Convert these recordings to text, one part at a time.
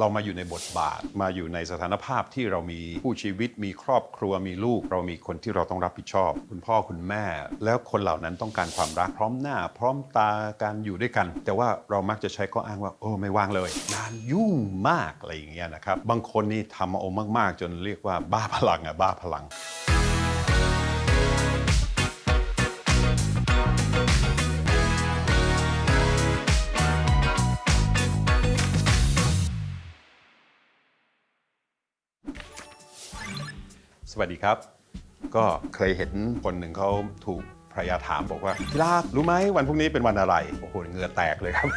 เรามาอยู่ในบทบาท มาอยู่ในสถานภาพที่เรามีผู้ชีวิต มีครอบครัวมีลูก เรามีคนที่เราต้องรับผิดชอบ คุณพ่อคุณแม่ แล้วคนเหล่านั้นต้องการความรักพร้อมหน้า พร้อมตาการอยู่ด้วยกัน แต่ว่าเรามักจะใช้ข้ออ้างว่า โอ้ไม่ว่างเลยงานยุ่งมากอะไรอย่างเงี้ยนะครับบางคนนี่ทำเอามาก ๆ จนเรียกว่าบ้าพลังอะบ้าพลัง สวัสดีครับ ก็เคยเห็นคนหนึ่งเขาถูกภรรยาถามบอกว่าที่รักรู้ไหมวันพรุ่งนี้เป็นวันอะไร โอ้โหเหงื่อแตกเลยครับ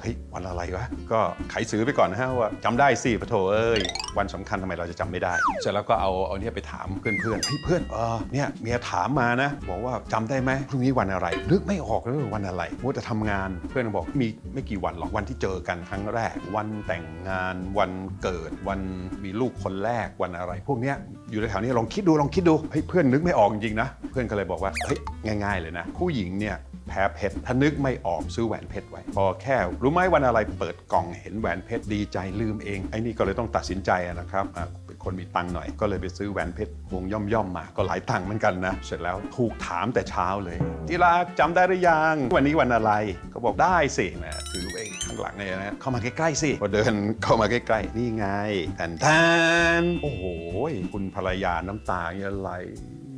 เฮ้ย วันอะไรวะ ก็ไขซื้อไปก่อนนะฮะว่าจำได้สิปะโถเอ้ย วันสำคัญทำไมเราจะจำไม่ได้ เสร็จแล้วก็เอาเอาเนี่ยไปถามเพื่อนเพื่อนๆเฮ้ยเพื่อนเออเนี่ยเมียถามมานะ บอกว่าจำได้ไหมพรุ่งนี้วันอะไร นึกไม่ออกเลยว่าวันอะไรมัวแต่ทำงานเพื่อนบอกมีไม่กี่วันหรอกวันที่เจอกันครั้งแรก วันแต่งงานวันเกิดวันมีลูกคนแรกวันอะไร พวกเนี้ย อยู่ในแถวนี้ลองคิดดูลองคิดดูเฮ้ยเพื่อนนึกไม่ออกจริงๆนะ เพื่อนก็เลยบอกว่าเฮ้ยง่าย ๆ เลยนะ ผู้หญิงเนี่ยแพ้เพชรถ้านึกไม่ออกซื้อแหวนเพชรไว้ พอแค่รู้ไหมวันอะไรเปิดกล่องเห็นแหวนเพชรดีใจลืมเองไอ้นี่ก็เลยต้องตัดสินใจนะครับอะเป็นคนมีตังค์หน่อยก็เลยไปซื้อแหวนเพชรวงย่อมย่อมๆมาก็หลายตังค์เหมือนกันนะ เสร็จแล้วถูกถามแต่เช้าเลยที่รักจำได้หรือยังวันนี้วันอะไรก็บอกได้สิแหมถือ ข้างหลังเลยนะเข้ามาใกล้ๆสิพอเดินเข้ามาใกล้ๆนี่ไงแทนแทนโอ้โหคุณภรรยาน้ำตาเนี่ยไหล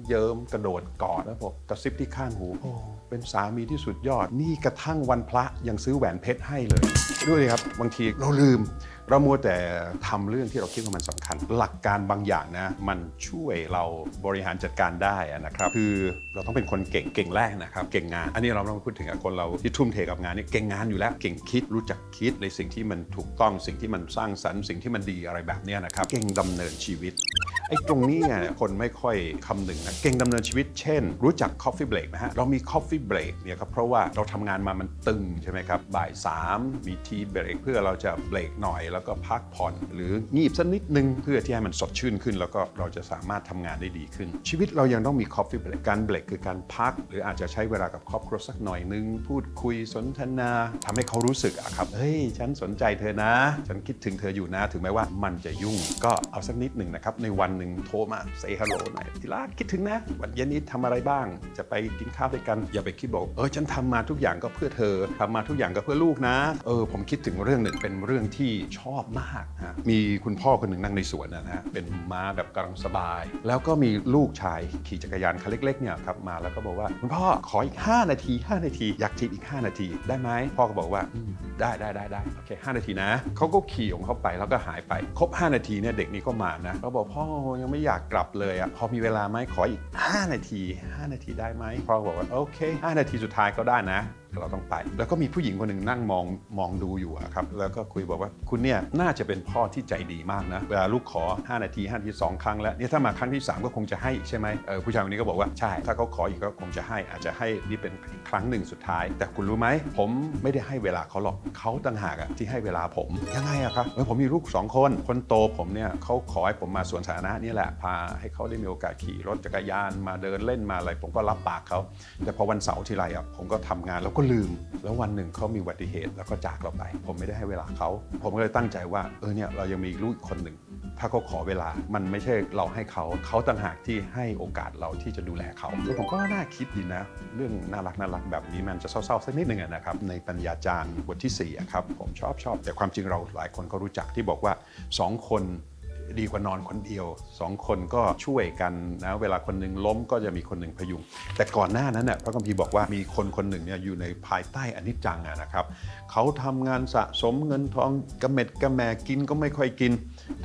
เยิ้มกระโดดกอดแล้วบอกกระซิบที่ข้างหูโอ้เป็นสามีที่สุดยอด นี่กระทั่งวันพระยังซื้อแหวนเพชรให้เลย ด้วยครับ บางทีเราลืมเรามัวแต่ทำเรื่องที่เราคิดว่ามันสำคัญ หลักการบางอย่างนะ มันช่วยเราบริหารจัดการได้นะครับ คือเราต้องเป็นคนเก่งเก่งแรกนะครับ เก่งงาน อันนี้เราต้องพูดถึงคนเราที่ทุ่มเทกับงานนี่เก่งงานอยู่แล้ว เก่งคิดรู้จักคิดในสิ่งที่มันถูกต้องสิ่งที่มันสร้างสรรค์สิ่งที่มันดีอะไรแบบนี้นะครับ เก่งดำเนินชีวิตไอ้ตรงนี้เนี่ยคนไม่ค่อยคำนึงนะเก่งดำเนินชีวิตเช่น รู้จัก coffee break นะฮะเรามี coffee break เนี่ยครับเพราะว่าเราทำงานมามันตึงใช่ไหมครับบ่าย 3 มี tea break เพื่อเราจะเบรกหน่อยแล้วก็พักผ่อน หรืองีบสักนิดนึงเพื่อที่ให้มันสดชื่นขึ้น แล้วก็เราจะสามารถทำงานได้ดีขึ้น ชีวิตเรายังต้องมี coffee break การเบรกคือการพัก หรืออาจจะใช้เวลากับครอบครัวสักหน่อยนึง พูดคุยสนทนาทำให้เขารู้สึกอะครับเฮ้ยฉันสนใจเธอนะ ฉันคิดถึงเธออยู่นะถึงแม้ว่ามันจะยุ่ง ก็เอาสักนิดหนึ่งนะครับในวันหนึ่งโทรมา say hello หน่อยที่รักคิดถึงนะวันเย็นนี้ทำอะไรบ้าง จะไปกินข้าวด้วยกันอย่าไปคิดบอกเออฉันทำมาทุกอย่างก็เพื่อเธอทำมาทุกอย่างก็เพื่อลูกนะ เออผมคิดถึงเรื่องหนึ่งเป็นเรื่องที่ชอบมากนะมีคุณพ่อคนหนึ่งนั่งในสวนนะฮะเป็นม้าแบบกำลังสบาย แล้วก็มีลูกชายขี่จักรยานคันเล็กๆเนี่ยครับมาแล้วก็บอกว่าคุณพ่อขออีก 5 นาที 5 นาที อยากจีบอีก 5 นาที ได้ไหมพ่อก็บอกว่าได้ได้ได้ได้โอเค5นาทีนะเขาก็ขี่ของเขาไปแล้วก็หายไป ครบ 5 นาทีเนี่ยเด็กนี้ก็มานะเขาบอกพ่อยังไม่อยากกลับเลยอะพอมีเวลาไหมขออีก 5 นาที 5 นาทีได้ไหมพ่อก็บอกว่าโอเค 5 นาทีสุดท้ายก็ได้นะเราต้องไป แล้วก็มีผู้หญิงคนหนึ่งนั่งมองมองดูอยู่ครับแล้วก็คุยบอกว่าคุณเนี่ยน่าจะเป็นพ่อที่ใจดีมากนะเวลาลูกขอ 5 นาที5นาที2ครั้งแล้วเนี่ยถ้ามาครั้งที่ 3 ก็คงจะให้อีกใช่ไหมเออผู้ชายคนนี้ก็บอกว่าใช่ ถ้าเขาขออีกก็คงจะให้อาจจะให้นี่เป็นครั้งหนึ่งสุดท้าย แต่คุณรู้ไหมผมไม่ได้ให้เวลาเขาหรอกเขาต่างหากอะที่ให้เวลาผมยังไงอะครับเออผมมีลูกสองคน คนโตผมเนี่ยเขาขอให้ผมมาสวนสาธารณะนี่แหละพาให้เขาได้มีโอกาสขี่รถจักรยานมาเดินเล่นมาอะไร ผมก็รับปากเขาแต่พอวันเสาร์ทีไรอะผมก็ทำงานแล้วก็ลืม แล้ววันหนึ่งเขามีอุบัติเหตุแล้วก็จากเราไป ผมไม่ได้ให้เวลาเขาผมก็เลยตั้งใจว่าเออเนี่ยเรายังมีลูกอีกคนหนึ่ง ถ้าเขาขอเวลามันไม่ใช่เราให้เขาเขาต่างหากที่ให้โอกาสเราที่จะดูแลเขาแล้วผมก็น่าคิดดีนะ เรื่องน่ารักน่ารักแบบนี้มันจะเศร้าๆสักนิดหนึ่งนะครับในปัญญาจารย์บทที่4ครับผมชอบชอบแต่ความจริงเราหลายคนก็รู้จักที่บอกว่าสองคน ดีกว่านอนคนเดียวสองคนก็ช่วยกันนะเวลาคนหนึ่งล้มก็จะมีคนหนึ่งพยุง แต่ก่อนหน้านั้นน่ะพระคัมภีร์บอกว่ามีคนคนหนึ่งเนี่ยอยู่ในภายใต้อนิจจังนะครับเขาทำงานสะสมเงินทองกระเม็ดกระแมกินก็ไม่ค่อยกิน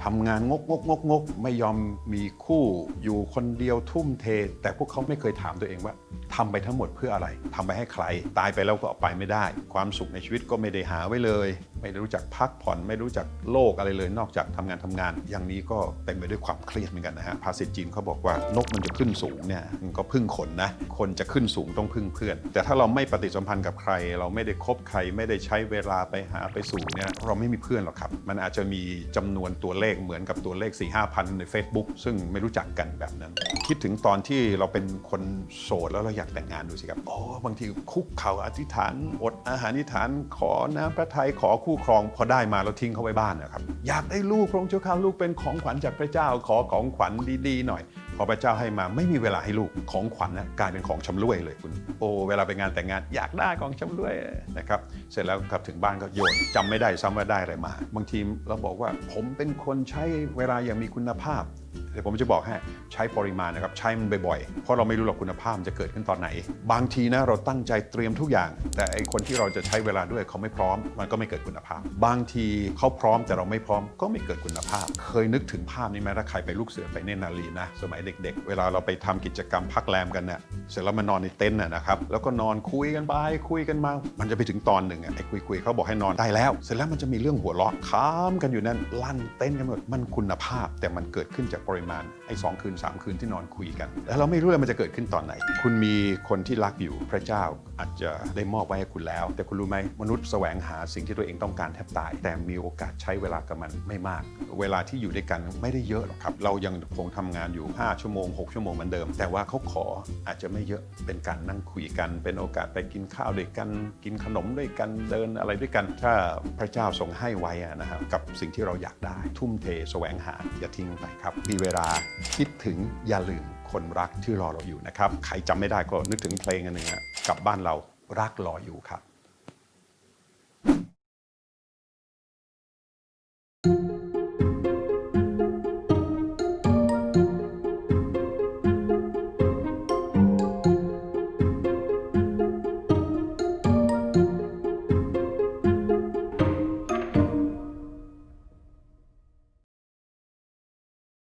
ทำงานงกงกงกงกไม่ยอมมีคู่อยู่คนเดียวทุ่มเท แต่พวกเขาไม่เคยถามตัวเองว่าทำไปทั้งหมดเพื่ออะไรทำไปให้ใคร ตายไปแล้วก็เอาไปไม่ได้ ความสุขในชีวิตก็ไม่ได้หาไว้เลย ไม่ได้รู้จักพักผ่อน ไม่รู้จักโลกอะไรเลย นอกจากทำงานทำงาน อย่างนี้ก็เต็มไปด้วยความเครียดเหมือนกันนะฮะ ภาษิตจีนเขาบอกว่านกมันจะขึ้นสูงเนี่ย มันก็พึ่งขนนะ คนจะขึ้นสูงต้องพึ่งเพื่อน แต่ถ้าเราไม่ปฏิสัมพันธ์กับใคร เราไม่ได้คบใคร ไม่ได้ใช้เวลาไปหาไปสู่เนี่ย เราไม่มีเพื่อนหรอกครับ มันอาจจะมีจำนวนตัวเลขเหมือนกับตัวเลข4 5 0 0พันใน Facebook ซึ่งไม่รู้จักกันแบบนั้น คิดถึงตอนที่เราเป็นคนโสดแล้วเราอยากแต่งงานดูสิครับโอ้บางทีคุกเข่าอธิษฐานอดอาหารอธิษฐานขอน้ำพระทัยขอคู่ครอง พอได้มาแล้วทิ้งเขาไว้บ้านนะครับ อยากได้ลูกพระองค์เจ้าข้าลูกเป็นของขวัญจากพระเจ้าขอของขวัญดีๆหน่อย พอพระเจ้าให้มาไม่มีเวลาให้ลูกของขวัญนะกลายเป็นของชำร่วยเลยคุณโอ้เวลาไปงานแต่งงานอยากได้ของชำร่วยนะครับเสร็จแล้วกลับถึงบ้านก็โยนจำไม่ได้ซ้ำว่าได้อะไรมา บางทีเราบอกว่าผมเป็นคนใช้เวลาอย่างมีคุณภาพเดี๋ยวผมจะบอกให้ใช้ปริมาณนะครับใช้มันบ่อยๆ เพราะเราไม่รู้หรอกคุณภาพมันจะเกิดขึ้นตอนไหน บางทีนะเราตั้งใจเตรียมทุกอย่าง แต่ไอคนที่เราจะใช้เวลาด้วยเขาไม่พร้อม มันก็ไม่เกิดคุณภาพ บางทีเขาพร้อมแต่เราไม่พร้อมก็ไม่เกิดคุณภาพ เคยนึกถึงภาพนี้ไหมถ้าใครไปลูกเสือไปเนนารีนะ สมัยเด็ก ๆ เวลาเราไปทำกิจกรรมพักแรมกันเนี่ยเสร็จแล้วมานอนในเต็นท์นะครับแล้วก็นอนคุยกันไปคุยกันมา มันจะไปถึงตอนหนึ่งอะไอคุยๆเขาบอกให้นอนได้แล้ว เสร็จแล้วมันจะมีเรื่องหัวเราะค้ามกันอยู่นั่นลั่นเต้นกันหมดมันคุณภาพแต่มันเกิดขึ้นจากปริมาณไอ้สองคืนสามคืนที่นอนคุยกัน แล้วเราไม่รู้เลยมันจะเกิดขึ้นตอนไหน คุณมีคนที่รักอยู่พระเจ้าอาจจะได้มอบไว้ให้คุณแล้ว แต่คุณรู้ไหมมนุษย์แสวงหาสิ่งที่ตัวเองต้องการแทบตาย แต่มีโอกาสใช้เวลากับมันไม่มาก เวลาที่อยู่ด้วยกันไม่ได้เยอะหรอกครับ เรายังคงทำงานอยู่ 5 ชั่วโมง 6 ชั่วโมงเหมือนเดิม แต่ว่าเขาขออาจจะไม่เยอะเป็นการนั่งคุยกัน เป็นโอกาสไปกินข้าวด้วยกัน กินขนมด้วยกันเดินอะไรด้วยกัน ถ้าพระเจ้าทรงให้ไว้อะนะครับกับสิ่งที่เราอยากได้ทุ่มเทแสวงหาอย่าทิ้งไปครับมีเวลาคิดถึงอย่าลืมคนรักที่รอเราอยู่นะครับ ใครจำไม่ได้ก็นึกถึงเพลงอันหนึ่งอะกลับบ้านเรารักรออยู่ครับ